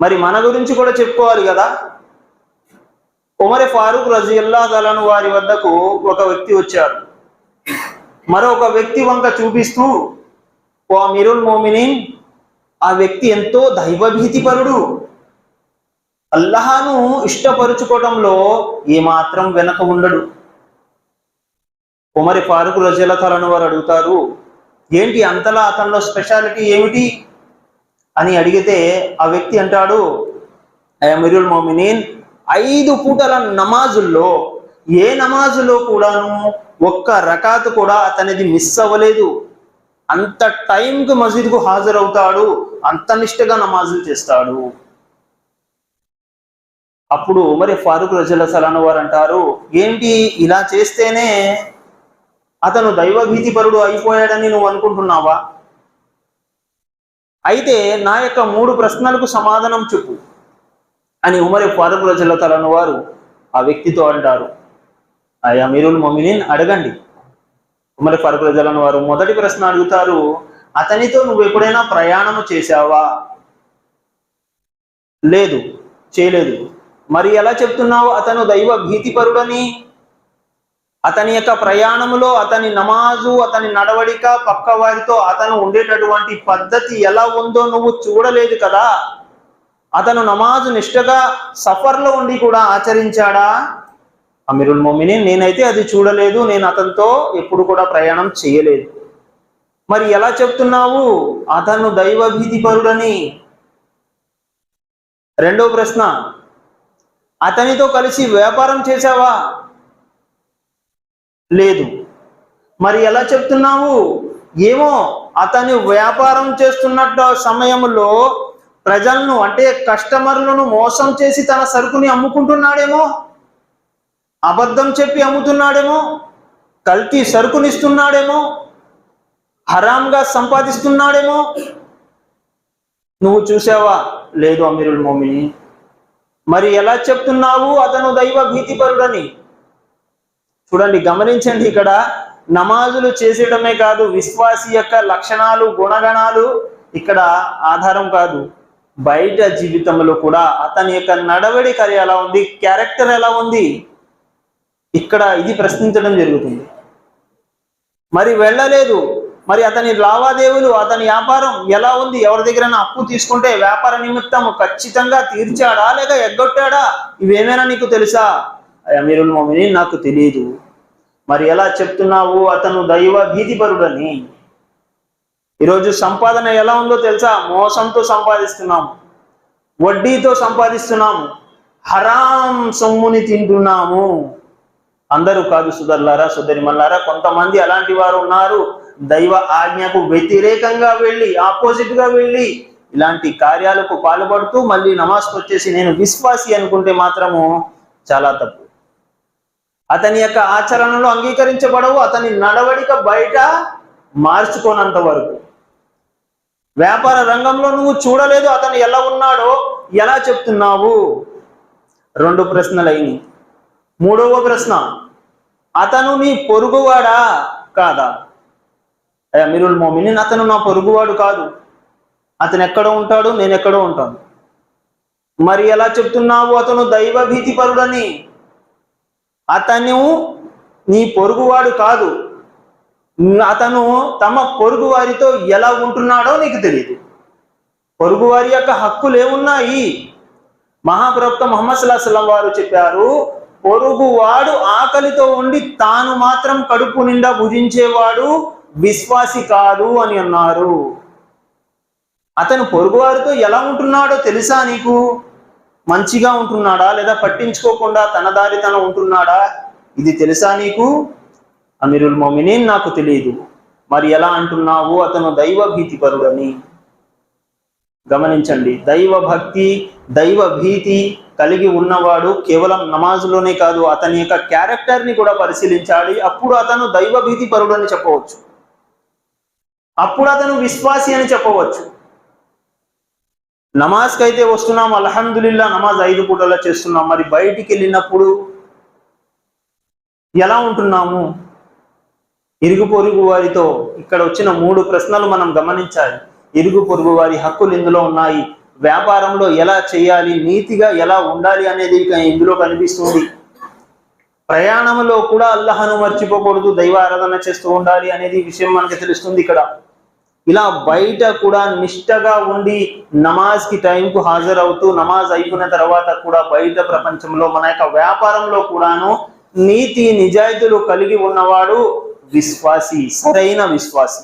మరి మన గురించి కూడా చెప్పుకోవాలి కదా. ఉమర్ ఫారూక్ రజియల్లా తలను వారి వద్దకు ఒక వ్యక్తి వచ్చాడు. మరొక వ్యక్తి వంక చూపిస్తూ ఓ అమీరుల్ మోమిని ఆ వ్యక్తి ఎంతో దైవభీతిపరుడు. అల్లహాను ఇష్టపరుచుకోవడంలో ఏమాత్రం వెనక ఉండడు. ఉమరి ఫారూక్ రజల తలను వారు అడుగుతారు ఏంటి అంతలా అతనిలో స్పెషాలిటీ ఏమిటి? అని అడిగితే ఆ వ్యక్తి అంటాడు అమీరుల్ మోమినీన్ ఐదు పూటల నమాజుల్లో ఏ నమాజులో కూడాను ఒక్క రకాత్ కూడా అతనిది మిస్ అవ్వలేదు. అంత టైంకి మసీద్కు హాజరవుతాడు అంత నిష్టగా నమాజులు చేస్తాడు. అప్పుడు మరి ఫారూక్ రజల సలాను వారు అంటారు ఏంటి ఇలా చేస్తేనే అతను దైవభీతిపరుడు అయిపోయాడని నువ్వు అనుకుంటున్నావా? అయితే నా యొక్క మూడు ప్రశ్నలకు సమాధానం చెప్పు అని ఉమర్ ఫారూక్ రజల తలను వారు ఆ వ్యక్తితో అంటారు. ఆయా మీరుల్ మొమినిన్ అడగండి. ఉమర్ ఫారూక్ రజలను వారు మొదటి ప్రశ్న అడుగుతారు అతనితో నువ్వు ఎప్పుడైనా ప్రయాణము చేశావా? లేదు చేయలేదు. మరి ఎలా చెప్తున్నావు? అతను దైవ భీతిపరుడని అతని యొక్క ప్రయాణములో అతని నమాజు అతని నడవడిక పక్క వారితో అతను ఉండేటటువంటి పద్ధతి ఎలా ఉందో నువ్వు చూడలేదు కదా. అతను నమాజు నిష్టగా సఫర్లో ఉండి కూడా ఆచరించాడా? అమీరుల్ మొమిని నేనైతే అది చూడలేదు నేను అతనితో ఎప్పుడు కూడా ప్రయాణం చేయలేదు. మరి ఎలా చెప్తున్నావు? అతను దైవభీతి పరుడని. రెండో ప్రశ్న అతనితో కలిసి వ్యాపారం చేశావా? లేదు. మరి ఎలా చెప్తున్నావు? ఏమో అతని వ్యాపారం చేస్తున్నట్టు సమయంలో ప్రజలను అంటే కస్టమర్లను మోసం చేసి తన సరుకుని అమ్ముకుంటున్నాడేమో? అబద్ధం చెప్పి అమ్ముతున్నాడేమో? కల్తీ సరుకునిస్తున్నాడేమో? హరాంగా సంపాదిస్తున్నాడేమో? నువ్వు చూసావా? లేదు అమీరుల్ మోమిని మరి ఎలా చెప్తున్నావు? అతను దైవ భీతిపరుడని. చూడండి గమనించండి ఇక్కడ నమాజులు చేసేయడమే కాదు విశ్వాసి యొక్క లక్షణాలు గుణగణాలు ఇక్కడ ఆధారం కాదు. బయట జీవితంలో కూడా అతని యొక్క నడవడిక ఎలా ఉంది క్యారెక్టర్ ఎలా ఉంది ఇక్కడ ఇది ప్రశ్నించడం జరుగుతుంది. మరి వెళ్ళలేదు మరి అతని లావాదేవీలు అతని వ్యాపారం ఎలా ఉంది ఎవరి దగ్గర అప్పు తీసుకుంటే వ్యాపార నిమిత్తం ఖచ్చితంగా తీర్చాడా లేక ఎగ్గొట్టాడా ఇవేమైనా నీకు తెలుసా? అమీరుల్ మొమిని నాకు తెలియదు మరి ఎలా చెప్తున్నావు? అతను దైవ భీతిపరుడని. ఈరోజు సంపాదన ఎలా ఉందో తెలుసా? మోసంతో సంపాదిస్తున్నాము వడ్డీతో సంపాదిస్తున్నాము హరాం సొమ్ముని తింటున్నాము. అందరూ కాదు సుధర్లారా సుధరి మల్లారా కొంతమంది అలాంటి వారు ఉన్నారు. దైవ ఆజ్ఞకు వ్యతిరేకంగా వెళ్ళి ఆపోజిట్గా వెళ్ళి ఇలాంటి కార్యాలకు పాల్పడుతూ మళ్ళీ నమాజ్కి వచ్చేసి నేను విశ్వాసి అనుకుంటే మాత్రము చాలా తప్పు. అతని యొక్క ఆచరణలు అంగీకరించబడవు అతని నడవడిక బయట మార్చుకోనంత వరకు. వ్యాపార రంగంలో నువ్వు చూడలేదు అతను ఎలా ఉన్నాడో ఎలా చెప్తున్నావు? రెండు ప్రశ్నలు అయినాయి. మూడవ ప్రశ్న అతను నీ పొరుగువాడా కాదా? అమీరుల్ మోమినిన్ అతను నా పొరుగువాడు కాదు. అతను ఎక్కడ ఉంటాడు నేను ఎక్కడో ఉంటాను. మరి ఎలా చెప్తున్నావు అతను దైవ భీతిపరుడని? అతను నీ పొరుగువాడు కాదు. అతను తమ పొరుగువారితో ఎలా ఉంటున్నాడో నీకు తెలియదు పొరుగువారి యొక్క హక్కులు ఏమున్నాయి మహాప్రవక్త మొహమ్మద్ సుల్లాహం వారు చెప్పారు పొరుగువాడు ఆకలితో ఉండి తాను మాత్రం కడుపు నిండా భుజించేవాడు విశ్వాసి కాదు అని అన్నారు. అతను పొరుగువారితో ఎలా ఉంటున్నాడో తెలుసా నీకు? మంచిగా ఉంటున్నాడా లేదా పట్టించుకోకుండా తన దారి తన ఉంటున్నాడా? ఇది తెలుసా నీకు? అమీరుల్ మొమినీన్ నాకు తెలియదు మరి ఎలా అంటున్నావు? అతను దైవ భీతిపరుడని. గమనించండి దైవ భక్తి దైవ భీతి కలిగి ఉన్నవాడు కేవలం నమాజులోనే కాదు అతని యొక్క క్యారెక్టర్ని కూడా పరిశీలించాలి. అప్పుడు అతను దైవ భీతి పరుడని చెప్పవచ్చు. అప్పుడు అతను విశ్వాసి అని చెప్పవచ్చు. నమాజ్కి అయితే వస్తున్నాం అల్హమ్దుల్లా నమాజ్ ఐదు పూటలా చేస్తున్నాం. మరి బయటికి వెళ్ళినప్పుడు ఎలా ఉంటున్నాము? ఇరుగు పొరుగు వారితో ఇక్కడ వచ్చిన మూడు ప్రశ్నలు మనం గమనించాలి. ఇరుగు పొరుగు వారి హక్కులు ఇందులో ఉన్నాయి. వ్యాపారంలో ఎలా చేయాలి? నీతిగా ఎలా ఉండాలి అనేది ఇందులో కనిపిస్తుంది. ప్రయాణంలో కూడా అల్లహను మర్చిపోకూడదు దైవ ఆరాధన చేస్తూ ఉండాలి అనేది విషయం మనకి తెలుస్తుంది ఇక్కడ. ఇలా బయట కూడా నిష్టగా ఉండి నమాజ్కి టైంకు హాజరవుతూ నమాజ్ అయిపోయిన తర్వాత కూడా బయట ప్రపంచంలో మన యొక్క వ్యాపారంలో కూడాను నీతి నిజాయితీలు కలిగి ఉన్నవాడు విశ్వాసి సరైన విశ్వాసి.